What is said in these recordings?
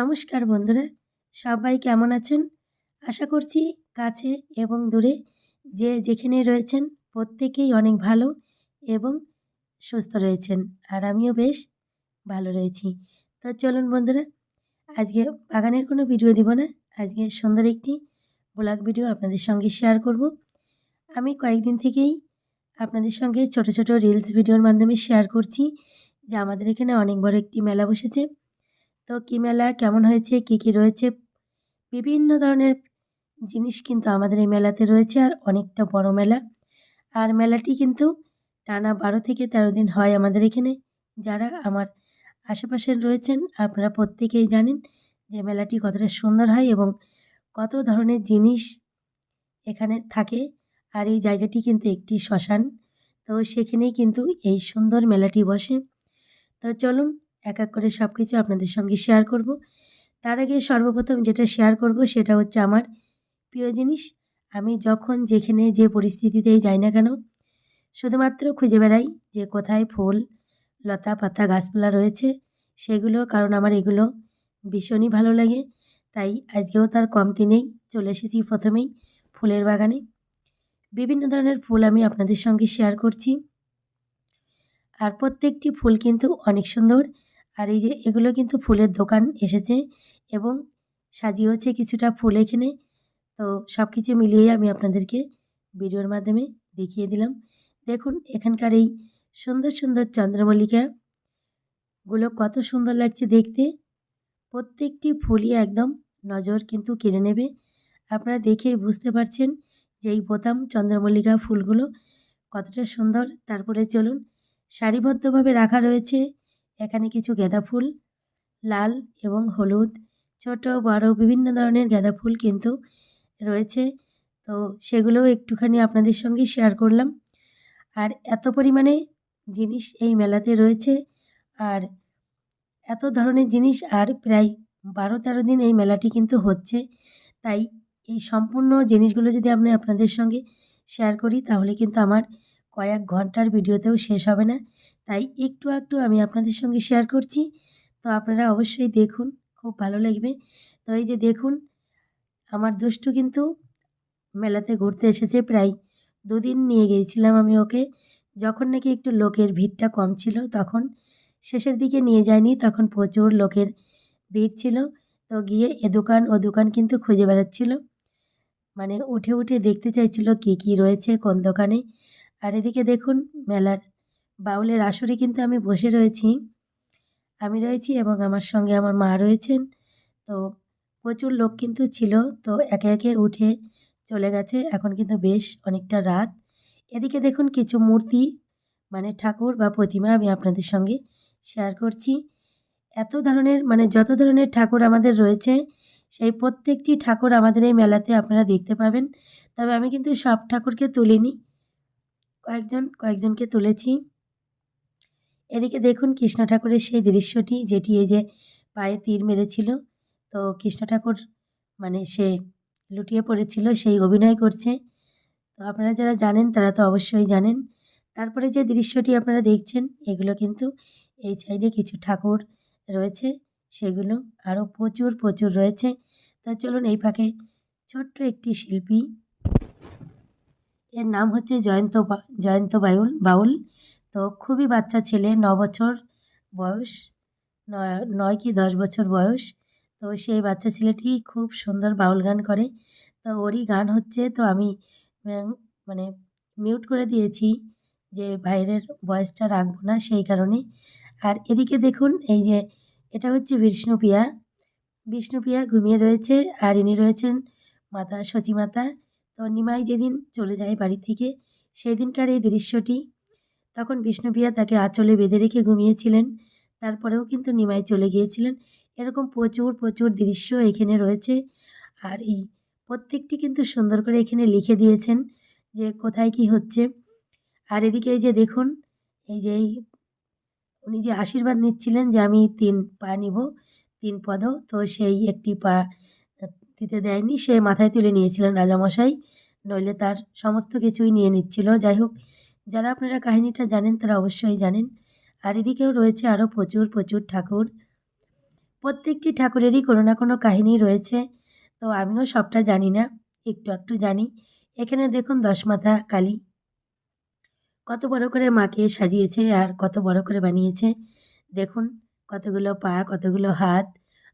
নমস্কার বন্ধুরা, সবাই কেমন আছেন? আশা করছি কাছে এবং দূরে যে যেখানে রয়েছেন প্রত্যেকেই অনেক ভালো এবং সুস্থ রয়েছেন আর আমিও বেশ ভালো রয়েছি। তো চলুন বন্ধুরা, আজকে বাগানের কোনো ভিডিও দিব না। আজকে সুন্দর একটি ব্লগ ভিডিও আপনাদের সঙ্গে শেয়ার করব। আমি কয়েকদিন থেকেই আপনাদের সঙ্গে ছোট ছোট রিলস ভিডিওর মাধ্যমে শেয়ার করছি, যে আমাদের এখানে অনেক বড় একটি মেলা বসেছে। তো কী মেলা কেমন হয়েছে? কি কি রয়েছে? বিভিন্ন ধরনের জিনিস কিন্তু আমাদের এই মেলাতে রয়েছে, আর অনেকটা বড় মেলা। আর মেলাটি কিন্তু টানা বারো থেকে তেরো দিন হয় আমাদের এখানে। যারা আমার আশেপাশে রয়েছেন, আপনারা প্রত্যেকেই জানেন যে মেলাটি কতটা সুন্দর হয় এবং কত ধরনের জিনিস এখানে থাকে। আর এই জায়গাটি কিন্তু একটি শ্মশান, তো সেখানেই কিন্তু এই সুন্দর মেলাটি বসে। তো চলুন এক এক করে সব কিছু আপনাদের সঙ্গে শেয়ার করব। তার আগে সর্বপ্রথম যেটা শেয়ার করব সেটা হচ্ছে আমার প্রিয় জিনিস, আমি যখন যেখানে যে পরিস্থিতিতেই যাই না কেন, শুধুমাত্র খুঁজে বেড়াই যে কোথায় ফুল, লতা পাতা, গাছপালা রয়েছে সেগুলো, কারণ আমার এগুলো ভীষণই ভালো লাগে। তাই আজকেও তার কমতি নেই, চলে এসেছি প্রথমেই ফুলের বাগানে। বিভিন্ন ধরনের ফুল আমি আপনাদের সঙ্গে শেয়ার করছি। আর প্রত্যেকটি ফুল কিন্তু অনেক সুন্দর আর এই যে এগুলো কিন্তু ফুলের দোকান এসেছে এবং সাজিয়েছে কিছুটা ফুল এখানে। তো সব কিছু মিলিয়ে আমি আপনাদেরকে ভিডিওর মাধ্যমে দেখিয়ে দিলাম। দেখুন, এখানকার এই সুন্দর সুন্দর চন্দ্রমল্লিকা। গুলো কত সুন্দর লাগছে দেখতে। প্রত্যেকটি ফুলই একদম নজর কিন্তু কেড়ে নেবে। আপনারা দেখেই বুঝতে পারছেন যে এই বোতাম, চন্দ্রমল্লিকা ফুলগুলো কতটা সুন্দর। তারপরে চলুন, সারিবদ্ধভাবে রাখা রয়েছে। এখানে কিছু গাঁদা ফুল, লাল এবং হলুদ, ছোট, বড়, বিভিন্ন ধরনের গাঁদা ফুল কিন্তু রয়েছে। তো সেগুলোও একটুখানি আপনাদের সঙ্গে শেয়ার করলাম। আর এত পরিমাণে জিনিস এই মেলাতে রয়েছে। আর এত ধরনের জিনিস আর প্রায় বারো তেরো দিন এই মেলাটি কিন্তু হচ্ছে। তাই এই সম্পূর্ণ জিনিসগুলো যদি আমি আপনাদের সঙ্গে শেয়ার করি, তাহলে কিন্তু আমার কয়েক ঘণ্টার ভিডিওতেও শেষ হবে না। তাই একটু একটু আমি আপনাদের সঙ্গে শেয়ার করছি। তো আপনারা অবশ্যই দেখুন, খুব ভালো লাগবে। তো এই যে দেখুন, আমার দুষ্টু কিন্তু মেলাতে ঘুরতে এসেছে প্রায় দুদিন নিয়ে গিয়েছিলাম আমি ওকে। যখন নাকি একটু লোকের ভিড়টা কম ছিল, তখন শেষের দিকে নিয়ে যায়নি, তখন প্রচুর লোকের ভিড় ছিল। তো গিয়ে এ দোকান, ও দোকান কিন্তু খুঁজে বেড়াচ্ছিল। মানে উঠে উঠে দেখতে চাইছিল কি কি রয়েছে কোন দোকানে। আর এদিকে দেখুন, মেলার বাউলের আসরে কিন্তু আমি বসে রয়েছি। আমি রয়েছি এবং আমার সঙ্গে আমার মা রয়েছেন। তো প্রচুর লোক কিন্তু ছিল। তো একে একে উঠে চলে গেছে। এখন কিন্তু বেশ অনেকটা রাত। এদিকে দেখুন কিছু মূর্তি মানে ঠাকুর বা প্রতিমা আমি আপনাদের সঙ্গে শেয়ার করছি। এত ধরনের মানে যত ধরনের ঠাকুর আমাদের রয়েছে, সেই প্রত্যেকটি ঠাকুর আমাদের এই মেলাতে আপনারা দেখতে পাবেন। তবে আমি কিন্তু সব ঠাকুরকে তুলিনি। কয়েকজন, কয়েকজনকে তুলেছি। এদিকে দেখুন কৃষ্ণ ঠাকুরের সেই দৃশ্যটি, যেটি এই যে পায়ে তীর মেরেছিল। তো কৃষ্ণ ঠাকুর মানে সে লুটিয়ে পড়েছিল, সেই অভিনয় করছে। তো আপনারা যারা জানেন, তারা তো অবশ্যই জানেন। তারপরে যে দৃশ্যটি আপনারা দেখছেন, এগুলো কিন্তু এই সাইডে কিছু ঠাকুর রয়েছে। সেগুলো আরও প্রচুর প্রচুর রয়েছে। তো চলুন এই ফাঁকে ছোট্ট একটি শিল্পী। এর নাম হচ্ছে জয়ন্ত জয়ন্ত বাউল বাউল। তো খুবই বাচ্চা ছেলে, ন বছর বয়স, নয় নয় কি দশ বছর বয়স। তো সেই বাচ্চা ছেলেটি খুব সুন্দর বাউল গান করে। তো ওরই গান হচ্ছে, তো আমি মানে মিউট করে দিয়েছি যে বাইরের ভয়েসটা রাখব না সেই কারণে। আর এদিকে দেখুন, এই যে এটা হচ্ছে বিষ্ণুপ্রিয়া বিষ্ণুপ্রিয়া ঘুমিয়ে রয়েছে আর ইনি রয়েছেন মাতা সচিমাতা তো নিমাই যেদিন চলে যায় বাড়ি থেকে, সেদিনকার এই দৃশ্যটি তখন বিষ্ণুপ্রিয়া তাকে আঁচলে বেঁধে রেখে ঘুমিয়েছিলেন। তারপরেও কিন্তু নিমাই চলে গিয়েছিলেন। এরকম প্রচুর প্রচুর দৃশ্য এখানে রয়েছে। আর এই প্রত্যেকটি কিন্তু সুন্দর করে এখানে লিখে দিয়েছেন যে কোথায় কি হচ্ছে। আর এদিকে এই যে দেখুন, এই যে এই উনি যে আশীর্বাদ নিচ্ছিলেন যে আমি তিন পা নিব, তিন পদ তো সেই একটি পা দিতে দেয়নি, সে মাথায় তুলে নিয়েছিলেন রাজামশাই। নইলে তার সমস্ত কিছুই নিয়ে নিচ্ছিল। যাই হোক যারা আপনারা কাহিনীটা জানেন তারা অবশ্যই জানেন। আর এদিকেও রয়েছে আরও প্রচুর প্রচুর ঠাকুর। প্রত্যেকটি ঠাকুরেরই কোনো না কোনো কাহিনী রয়েছে। তো আমিও সবটা জানি না, একটু একটু জানি। এখানে দেখুন দশমাথা কালী। কত বড় করে মাকে সাজিয়েছে আর কত বড় করে বানিয়েছে। দেখুন কতগুলো পা, কতগুলো হাত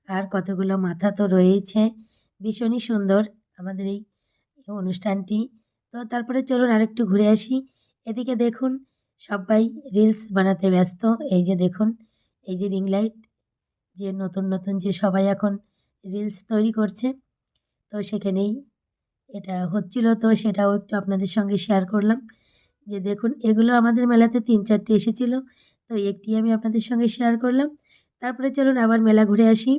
আর কতগুলো মাথা তো রয়েছে। ভীষণই সুন্দর আমাদের এই অনুষ্ঠানটি। তো তারপরে চলুন আরেকটু ঘুরে আসি। এদিকে দেখুন, সবাই রিলস বানাতে ব্যস্ত। এই যে দেখুন, এই যে রিং লাইট যে নতুন নতুন যে সবাই এখন রিলস তৈরি করছে। তো সেখানেই এটা হচ্ছিল। তো সেটাও একটু আপনাদের সঙ্গে শেয়ার করলাম। যে দেখুন, এগুলো আমাদের মেলাতে তিন চারটে এসেছিল। তো একটি আমি আপনাদের সঙ্গে শেয়ার করলাম। তারপরে চলুন আবার মেলা ঘুরে আসি।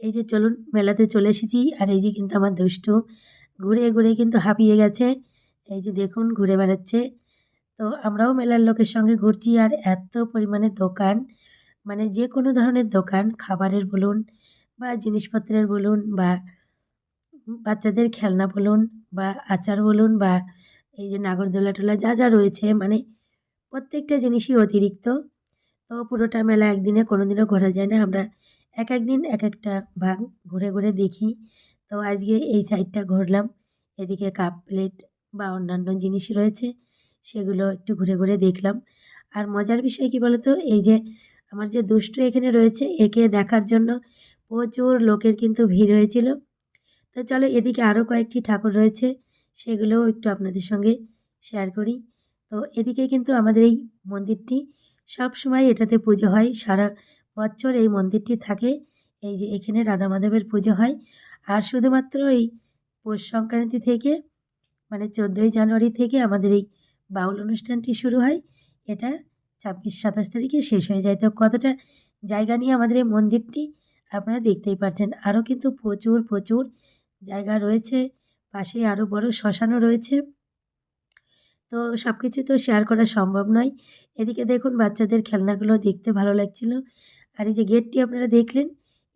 এই যে চলুন, মেলাতে চলে এসেছি। আর এই যে কিন্তু আমার দুষ্টু ঘুরে ঘুরে কিন্তু হাঁপিয়ে গেছে। এই যে দেখুন, ঘুরে বেড়াচ্ছে। তো আমরাও মেলার লোকের সঙ্গে ঘুরছি আর এত পরিমাণে দোকান মানে যে কোনো ধরনের দোকান, খাবারের বলুন বা জিনিসপত্রের বলুন বা বাচ্চাদের খেলনা বলুন বা আচার বলুন বা এই যে নাগরদোলা টোলা যা যা রয়েছে মানে প্রত্যেকটা জিনিসই অতিরিক্ত। তো পুরোটা মেলা একদিনে কোনো দিনও ঘোরা যায় না। আমরা এক এক দিন এক একটা ভাগ ঘুরে ঘুরে দেখি। তো আজকে এই সাইডটা ঘুরলাম। এদিকে কাপ প্লেট বা অন্যান্য জিনিস রয়েছে, সেগুলো একটু ঘুরে ঘুরে দেখলাম। আর মজার বিষয় কী বলতো? এই যে আমার যে দুষ্টু এখানে রয়েছে, একে দেখার জন্য প্রচুর লোকের কিন্তু ভিড় হয়েছিল। তো চলো এদিকে আরও কয়েকটি ঠাকুর রয়েছে, সেগুলোও একটু আপনাদের সঙ্গে শেয়ার করি। তো এদিকে কিন্তু আমাদের এই মন্দিরটি, সব সময় এটাতে পুজো হয়, সারা বছর এই মন্দিরটি থাকে। এই যে এখানে রাধা মাধবের পুজো হয়। আর শুধুমাত্র এই পৌষ সংক্রান্তি থেকে মানে চোদ্দোই জানুয়ারি থেকে আমাদের এই বাউল অনুষ্ঠানটি শুরু হয়। এটা ছাব্বিশ সাতাশ তারিখে শেষ হয়ে যায়। তো কতটা জায়গা নিয়ে আমাদের এই মন্দিরটি আপনারা দেখতেই পাচ্ছেন আরও কিন্তু প্রচুর প্রচুর জায়গা রয়েছে। পাশে আরও বড় শ্মশানও রয়েছে। তো সব কিছু তো শেয়ার করা সম্ভব নয়। এদিকে দেখুন বাচ্চাদের খেলনাগুলো দেখতে ভালো লাগছিল। আর এই যে গেটটি আপনারা দেখলেন,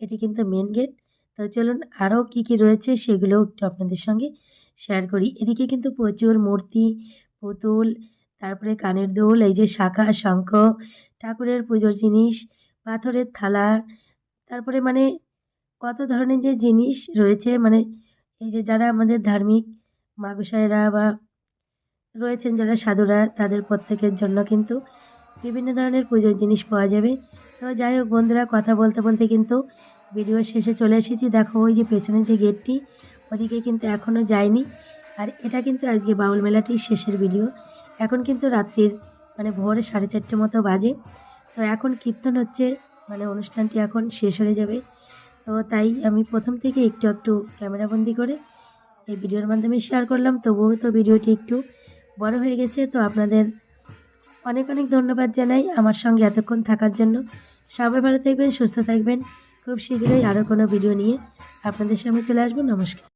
এটি কিন্তু মেন গেট তো চলুন আরও কী কী রয়েছে সেগুলো একটু আপনাদের সঙ্গে শেয়ার করি। এদিকে কিন্তু প্রচুর মূর্তি, পুতুল, তারপরে কানের দোল, এই যে শাখা, শঙ্খ, ঠাকুরের পুজোর জিনিস, পাথরের থালা, তারপরে মানে কত ধরনের যে জিনিস রয়েছে মানে এই যে যারা আমাদের ধার্মিক মাগুসাইরা বা রয়েছেন যারা সাধুরা, তাদের প্রত্যেকের জন্য কিন্তু বিভিন্ন ধরনের পুজোর জিনিস পাওয়া যাবে। তো যাই হোক বন্ধুরা, কথা বলতে বলতে কিন্তু ভিডিও শেষে চলে এসেছি। দেখো ওই যে পেছনে যে গেটটি ওদিকে কিন্তু এখনও যায়নি। আর এটা কিন্তু আজকে বাউল মেলাটির শেষের ভিডিও এখন কিন্তু রাত্রির মানে ভোরে সাড়ে চারটে মতো বাজে। তো এখন কীর্তন হচ্ছে মানে অনুষ্ঠানটি এখন শেষ হয়ে যাবে। তো তাই আমি প্রথম থেকে একটু একটু ক্যামেরাবন্দি করে এই ভিডিওর মাধ্যমে শেয়ার করলাম। তবুও তো ভিডিওটি একটু বড় হয়ে গেছে। তো আপনাদের অনেক অনেক ধন্যবাদ জানাই আমার সঙ্গে এতক্ষণ থাকার জন্য। সবাই ভালো থাকবেন, সুস্থ থাকবেন। খুব শীঘ্রই আরও কোনো ভিডিও নিয়ে আপনাদের সামনে চলে আসব। নমস্কার।